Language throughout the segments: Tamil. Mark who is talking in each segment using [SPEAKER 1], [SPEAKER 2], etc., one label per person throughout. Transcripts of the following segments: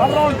[SPEAKER 1] Alone.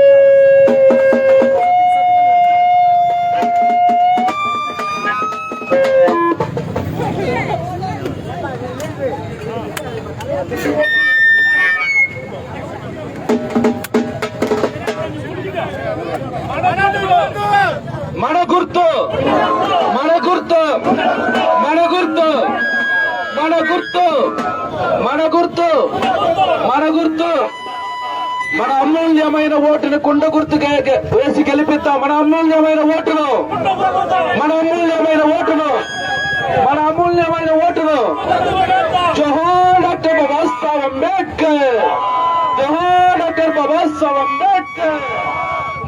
[SPEAKER 2] మన గుర్తు మన గుర్తు మన గుర్తు మన గుర్తు. మన అమూల్యమైన ఓటును కుండ గుర్తుగా వేసి గెలిపిస్తాం మన అమూల్యమైన ఓటును. మన అమూల్యమైన ఓటును. మన అమూల్యమైన ఓటును. జోహార్ డాక్టర్ బాబాసాహెబ్ అంబేద్కర్. జోహార్ డాక్టర్ బాబాసాహెబ్ అంబేద్కర్.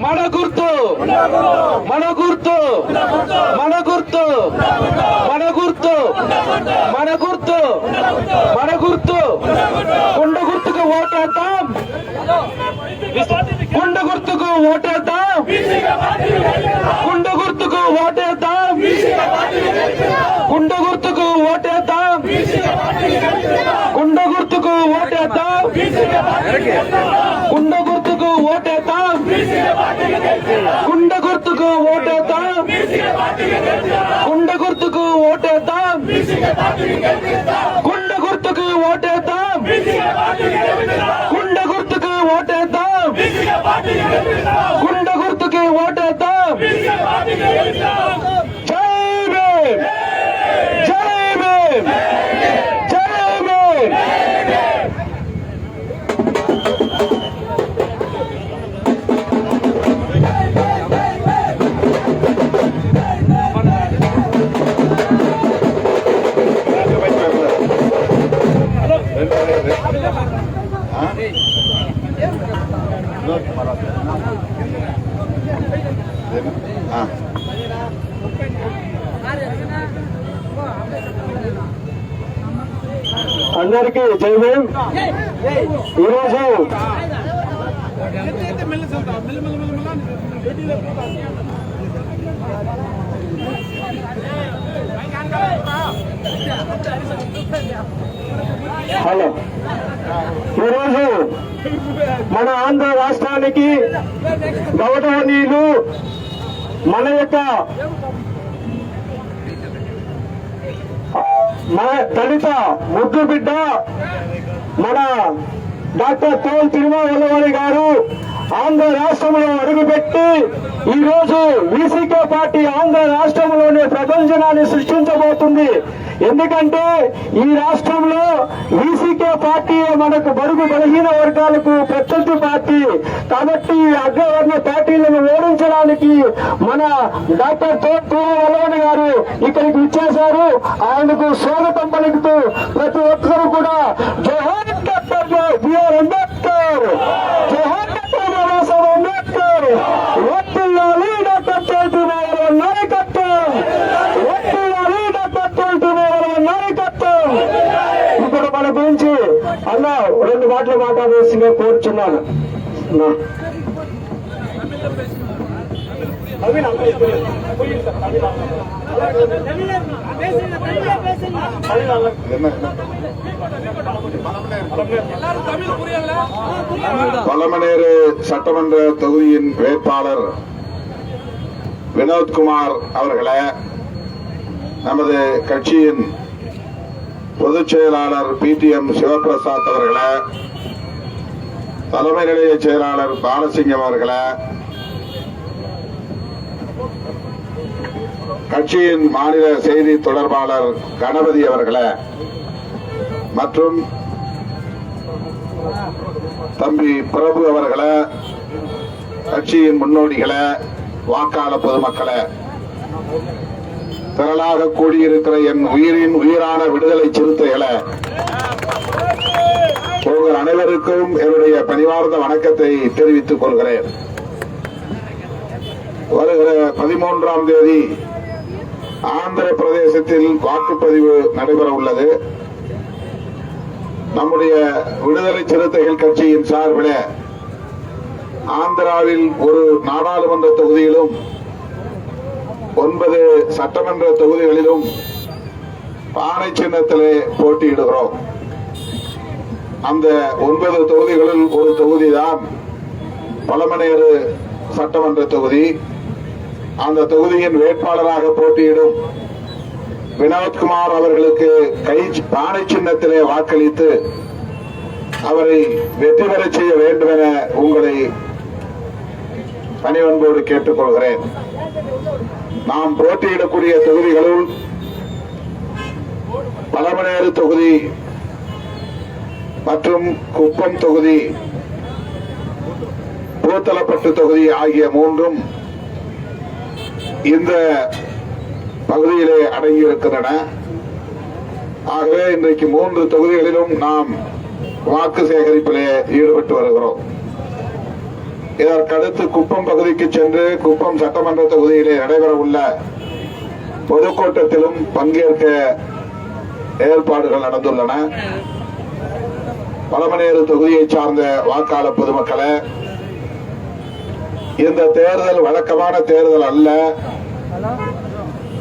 [SPEAKER 2] మన గుర్తు మన గుర్తు మన గుర్తు మన గుర్తు మన గుర్తు குண்டு குர்த்துக்கு ஓட்டேத்தான். అందరికీ చేయదు? ఈరోజు హలో. ఈరోజు మన ఆంధ్ర రాష్ట్రానికి గౌరవనీయులు మన యొక్క మన దళిత ముద్దు బిడ్డ మన డాక్టర్ తోల్ తిరుమలవారి గారు ఆంధ్ర రాష్ట్రంలో అడుగుపెట్టి ఈ రోజు వీసీకే పార్టీ ఆంధ్ర రాష్ట్రంలోనే ప్రపంచనాన్ని సృష్టించబోతుంది. ఎందుకంటే ఈ రాష్ట్రంలో వీసీకే పార్టీ మనకు బడుగు బలహీన వర్గాలకు ప్రత్యర్థి పార్టీ. కాబట్టి అగ్రవర్ణ పార్టీలను ఓడించడానికి మన డాక్టర్ తోటూరు గారు ఇక్కడికి ఇచ్చేశారు ఆయనకు స్వాగతం పలుకుతూ ప్రతి ఒక్కరూ కూడా జోహార్ డాక్టర్ బిఆర్ అంబేద్కర్. జోహార్ ఉన్నారు ఒత్తిల్లాలి డాక్టర్ తోటూరు నాయకత్వం. ఒత్తిల్లాలి డాక్టర్ తోటూరు నాయకత్వం. ఇప్పుడు మన గురించి అన్న రెండు మాటలు మాట్లాడవలసిందిగా కోరుచున్నాను. అంతా.
[SPEAKER 3] சட்டமன்ற தொகுதியின் வேட்பாளர் வினோத்குமார் அவர்களே நமது கட்சியின் பொதுச் செயலாளர் பி எம் சிவபிரசாத் அவர்களே தலைமை நிலைய செயலாளர் பாலசிங்கம் அவர்களே கட்சியின் மாநில செய்தி தொடர்பாளர் கணபதி அவர்களை மற்றும் தம்பி பிரபு அவர்களை கட்சியின் முன்னோடிகளை வாக்காள பொதுமக்களை. திரளாக கூடியிருக்கிற என் உயிரின் உயிரான விடுதலை சிறுத்தைகளை உங்கள் அனைவருக்கும் என்னுடைய பணிவார்ந்த வணக்கத்தை தெரிவித்துக் கொள்கிறேன். வருகிற பதிமூன்றாம் தேதி ஆந்திர பிரதேசத்தில் வாக்குப்பதிவு நடைபெற உள்ளது நம்முடைய விடுதலை சிறுத்தைகள் கட்சியின் சார்பில் ஆந்திராவில் ஒரு நாடாளுமன்ற தொகுதியிலும் ஒன்பது சட்டமன்ற தொகுதிகளிலும் பானை சின்னத்திலே போட்டியிடுகிறோம். அந்த ஒன்பது தொகுதிகளில் ஒரு தொகுதி தான் பழமநேரு சட்டமன்ற தொகுதி. அந்த தொகுதியின் வேட்பாளராக போட்டியிடும் வினோத்குமார் அவர்களுக்கு கை பானை சின்னத்திலே வாக்களித்து அவரை வெற்றி பெறச் செய்ய வேண்டும் என உங்களை பணிவன்போடு கேட்டுக்கொள்கிறேன். நாம் போட்டியிடக்கூடிய தொகுதிகளுள் பழமநேரு தொகுதி மற்றும் குப்பம் தொகுதி பூத்தலப்பட்டு தொகுதி ஆகிய மூன்றும் இந்த பகுதியிலே அடங்கியிருக்கின்றன. ஆகவே இன்றைக்கு மூன்று தொகுதிகளிலும் நாம் வாக்கு சேகரிப்பிலே ஈடுபட்டு வருகிறோம். இதற்கடுத்து குப்பம் பகுதிக்கு சென்று குப்பம் சட்டமன்ற தொகுதியிலே நடைபெற உள்ள பொதுக்கூட்டத்திலும் பங்கேற்க ஏற்பாடுகள் நடந்துள்ளன. பழமநேரு தொகுதியை சார்ந்த வாக்காளர் பொதுமக்களை இந்த தேர்தல் வழக்கமான தேர்தல் அல்ல.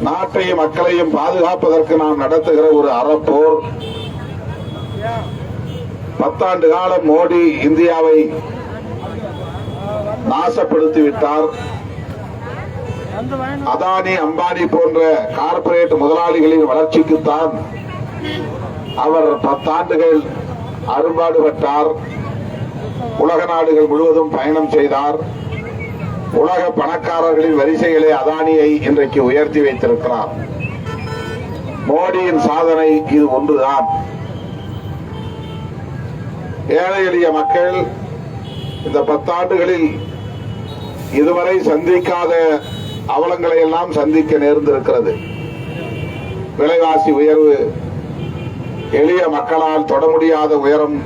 [SPEAKER 3] நாட்டையும் மக்களையும் பாதுகாப்பதற்கு நாம் நடத்துகிற ஒரு அறப்போர். பத்தாண்டு காலம் மோடி இந்தியாவை நாசப்படுத்தி விட்டார் அதானி அம்பானி போன்ற கார்ப்பரேட் முதலாளிகளின் வளர்ச்சிக்குத்தான் அவர் பத்தாண்டுகள் அரும்பாடுபட்டார். உலக நாடுகள் முழுவதும் பயணம் செய்தார். உலக பணக்காரர்களின் வரிசையிலே அதானியை இன்றைக்கு உயர்த்தி வைத்திருக்கிறார். மோடியின் சாதனை இது ஒன்றுதான். ஏழை எளிய மக்கள் இந்த பத்தாண்டுகளில் இதுவரை சந்திக்காத அவலங்களை எல்லாம் சந்திக்க நேர்ந்திருக்கிறது. விலைவாசி உயர்வு எளிய மக்களால் தொட முடியாத உயரம்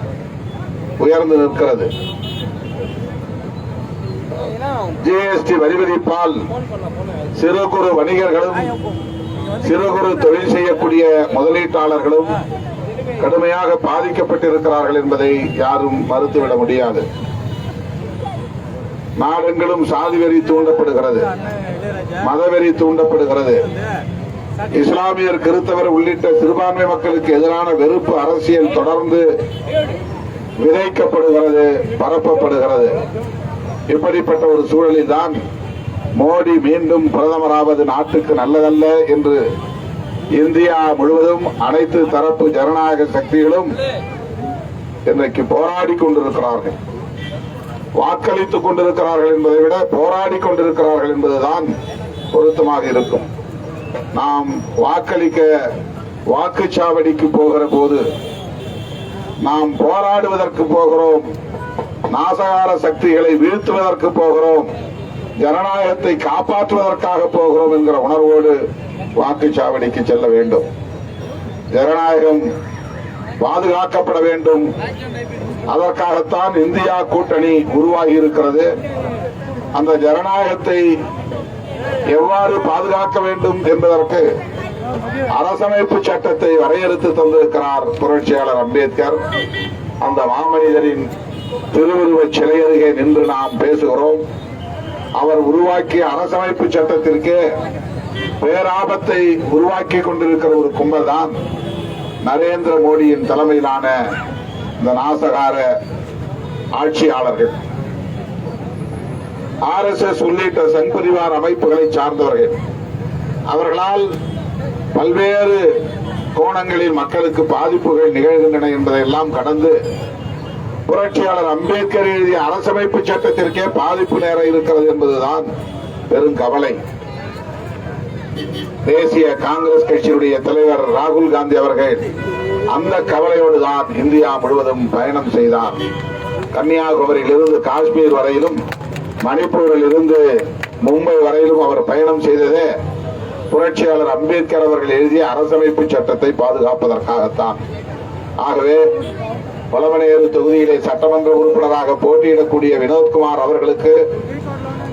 [SPEAKER 3] உயர்ந்து நிற்கிறது. ஜிஎஸ்டி வரி விதிப்பால் சிறு குறு வணிகர்களும் சிறு குறு தொழில் செய்யக்கூடிய முதலீட்டாளர்களும் கடுமையாக பாதிக்கப்பட்டிருக்கிறார்கள் என்பதை யாரும் மறுத்துவிட முடியாது. நாடெங்கிலும் சாதி வெறி தூண்டப்படுகிறது. மதவெறி தூண்டப்படுகிறது. இஸ்லாமியர் கிறிஸ்தவர் உள்ளிட்ட சிறுபான்மை மக்களுக்கு எதிரான வெறுப்பு அரசியல் தொடர்ந்து விதைக்கப்படுகிறது பரப்பப்படுகிறது. இப்படிப்பட்ட ஒரு சூழலில் தான் மோடி மீண்டும் பிரதமராவது நாட்டுக்கு நல்லதல்ல என்று இந்தியா முழுவதும் அனைத்து தரப்பு ஜனநாயக சக்திகளும் இன்றைக்கு போராடி கொண்டிருக்கிறார்கள். வாக்களித்துக் கொண்டிருக்கிறார்கள் என்பதை விட போராடி கொண்டிருக்கிறார்கள் என்பதுதான் பொருத்தமாக இருக்கும். நாம் வாக்களிக்க வாக்குச்சாவடிக்கு போகிற போது நாம் போராடுவதற்கு போகிறோம் நாசகார சக்திகளை வீழ்த்துவதற்கு போகிறோம் ஜனநாயகத்தை காப்பாற்றுவதற்காக போகிறோம் என்கிற உணர்வோடு வாக்குச்சாவடிக்கு செல்ல வேண்டும். ஜனநாயகம் பாதுகாக்கப்பட வேண்டும். அதற்காகத்தான் இந்தியா கூட்டணி உருவாகி இருக்கிறது. அந்த ஜனநாயகத்தை எவ்வாறு பாதுகாக்க வேண்டும் என்பதற்கு அரசமைப்பு சட்டத்தை வரையறுத்து தந்திருக்கிறார் புரட்சியாளர் அம்பேத்கர். அந்த மாமனிதரின் திருவுருவச் சிலை அருகே நின்று நாம் பேசுகிறோம். அவர் உருவாக்கிய அரசமைப்பு சட்டத்திற்கு பேராபத்தை உருவாக்கி கொண்டிருக்கிற ஒரு கும்பல் தான் நரேந்திர மோடியின் தலைமையிலான இந்த நாசகார ஆட்சியாளர்கள். ஆர் எஸ் எஸ் உள்ளிட்ட சங்பரிவார் அமைப்புகளை சார்ந்தவர்கள். அவர்களால் பல்வேறு கோணங்களில் மக்களுக்கு பாதிப்புகள் நிகழ்கின்றன என்பதையெல்லாம் கடந்து புரட்சியாளர் அம்பேத்கர் எழுதிய அரசமைப்பு சட்டத்திற்கே பாதிப்பு நேர இருக்கிறது என்பதுதான் பெரும் கவலை. தேசிய காங்கிரஸ் கட்சியுடைய தலைவர் ராகுல் காந்தி அவர்கள் அந்த கவலையோடு தான் இந்தியா முழுவதும் பயணம் செய்தார். கன்னியாகுமரியில் இருந்து காஷ்மீர் வரையிலும் மணிப்பூரில் இருந்து மும்பை வரையிலும் அவர் பயணம் செய்ததே புரட்சியாளர் அம்பேத்கர் அவர்கள் எழுதிய அரசமைப்பு சட்டத்தை பாதுகாப்பதற்காகத்தான். ஆகவே பலமனையேறு தொகுதியிலே சட்டமன்ற உறுப்பினராக போட்டியிடக்கூடிய வினோத்குமார் அவர்களுக்கு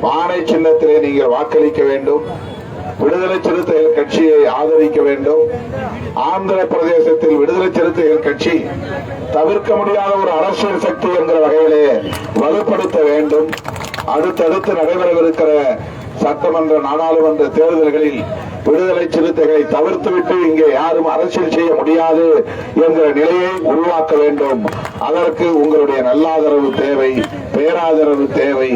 [SPEAKER 3] பானை சின்னத்திலே நீங்கள் வாக்களிக்க வேண்டும். விடுதலை சிறுத்தைகள் கட்சியை ஆதரிக்க வேண்டும். ஆந்திர பிரதேசத்தில் விடுதலை சிறுத்தைகள் கட்சி தவிர்க்க முடியாத ஒரு அரசியல் சக்தி என்கிற வகையிலே வலுப்படுத்த வேண்டும். அடுத்தடுத்து நடைபெறவிருக்கிற சட்டமன்ற நாடாளுமன்ற தேர்தல்களில் விடுதலை சிறுத்தைகளை தவிர்த்துவிட்டு இங்கே யாரும் அரசியல் செய்ய முடியாது என்கிற நிலையை உருவாக்க வேண்டும். அதற்கு உங்களுடைய நல்லாதரவு தேவை பேராதரவு தேவை.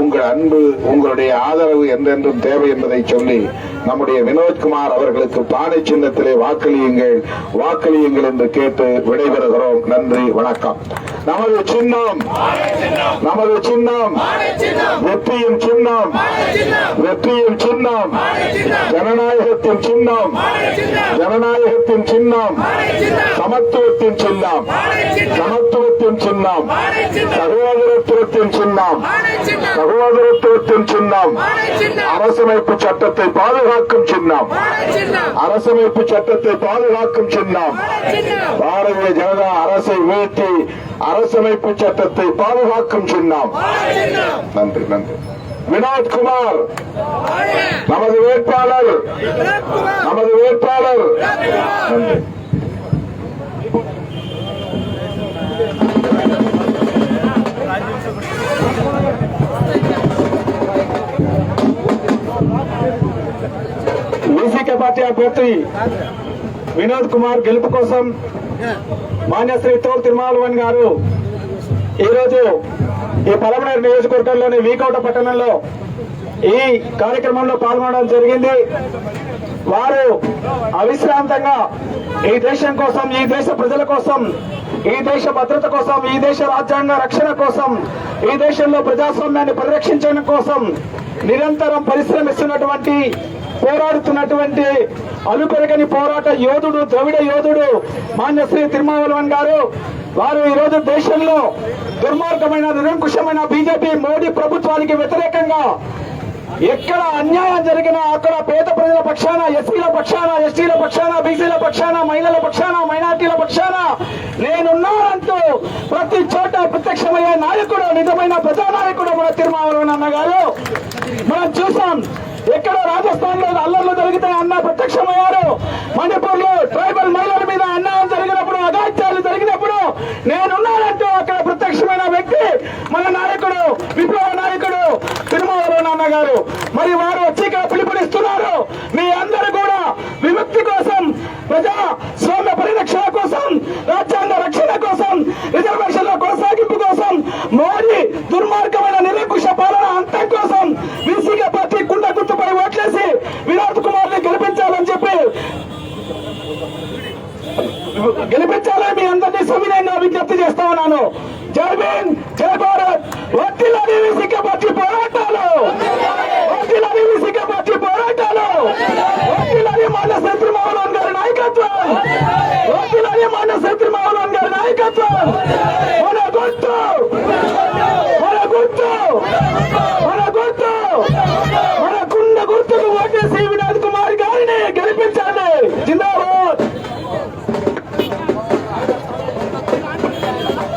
[SPEAKER 3] உங்கள் அன்பு உங்களுடைய ஆதரவு என்றென்றும் தேவை என்பதை சொல்லி நம்முடைய வினோத்குமார் அவர்களுக்கு பானை சின்னத்திலே வாக்களியுங்கள். வாக்களியுங்கள் என்று கேட்டு விடைபெறுகிறோம். நன்றி வணக்கம். நமது சின்னம். நமது சின்னம். வெற்றியின் சின்னம். வெற்றியின் சின்னம். ஜனநாயகத்தின் சின்னம். ஜனநாயகத்தின் சின்னம். சமத்துவத்தின் சின்னம். சமத்துவத்தின் சின்னம். சகோதரத்துவத்தின் சின்னம். சகோதரத்துவத்தின் சின்னம். அரசமைப்பு சட்டத்தை பாதுகாக்கும் சின்னம். அரசமைப்பு சட்டத்தை பாதுகாக்கும் சின்னம். பாரதிய ஜனதா அரசை வீழ்த்தி அரசமைப்பு சட்டத்தை பாதுகாக்கும் சின்னம். நன்றி நன்றி. வினோத்குமார் நமது வேட்பாளர். நமது வேட்பாளர். நன்றி
[SPEAKER 4] పార్టీ అభ్యర్థి వినోద్ కుమార్ గెలుపు కోసం మాన్యశ్రీ తోల్ తిరుమాలవన్ గారు ఈరోజు ఈ పలమనేరు నియోజకవర్గంలోని వీకౌట పట్టణంలో ఈ కార్యక్రమంలో పాల్గొనడం జరిగింది. వారు అవిశ్రాంతంగా ఈ దేశం కోసం ఈ దేశ ప్రజల కోసం ఈ దేశ భద్రత కోసం ఈ దేశ రాజ్యాంగ రక్షణ కోసం ఈ దేశంలో ప్రజాస్వామ్యాన్ని పరిరక్షించడం కోసం నిరంతరం పరిశ్రమిస్తున్నటువంటి పోరాడుతున్నటువంటి అలుపెరగని పోరాట యోధుడు ద్రవిడ యోధుడు మాన్యశ్రీ తిరుమావలవన్ గారు. వారు ఈ రోజు దేశంలో దుర్మార్గమైన నిరంకుశమైన బీజేపీ మోడీ ప్రభుత్వానికి వ్యతిరేకంగా ఎక్కడ అన్యాయం జరిగినా అక్కడ పేద ప్రజల పక్షాన ఎస్సీల పక్షాన ఎస్టీల పక్షాన బీసీల పక్షాన మహిళల పక్షాన మైనార్టీల పక్షాన నేనున్నానంటూ ప్రతి చోట ప్రత్యక్షమయ్యే నాయకుడు నిజమైన ప్రజానాయకుడు మన తిరుమావళవన్ అన్న గారు మనం చూసాం ఎక్కడ రాజస్థాన్లో అల్లర్లు జరిగితే అన్న ప్రత్యక్షమయ్యారు. మణిపూర్లో ట్రైబల్ మహిళల మీద అన్యాయం జరిగినప్పుడు అగాత్యాలు జరిగినప్పుడు నేనున్నానంటూ అక్కడ ప్రత్యక్షమైన వ్యక్తి మన నాయకుడు విప్లవ నాయకుడు తిరుమల నాన్న గారు మరి వారు వచ్చి ఇక్కడ పోరాటాలు వడ్డీలని మన శత్రుమోహన్ గారి నాయకత్వం వడ్డీలని మన శత్రుమోహన్ గారి నాయకత్వం మన గుర్తు మన గుర్తు మన గుర్తు మన కుండ గుర్తుకు ఓటేసి వినోద్ కుమార్ గారిని గెలిపించాలి జిందాబాద్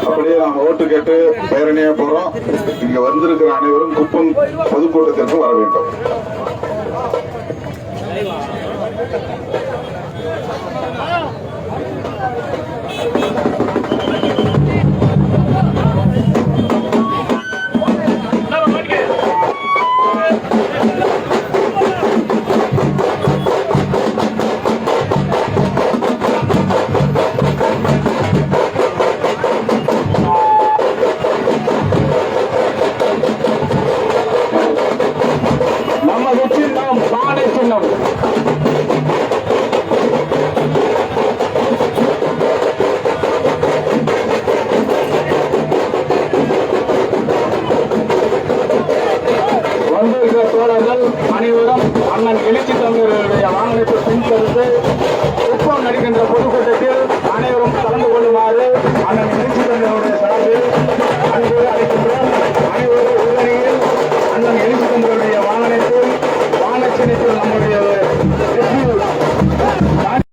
[SPEAKER 3] அப்படியே நாம் ஓட்டு கேட்டு பேரணியா போறோம் இங்க வந்திருக்கிற அனைவரும் குப்பம் பொதுக்கூட்டத்திற்கு வர வேண்டும்
[SPEAKER 4] Thank you. அண்ணன் எழுச்சி தமிழர்களுடைய வாகனத்தை பின்தொடர்ந்து குப்பம் நடிக்கின்ற பொதுக்கூட்டத்தில்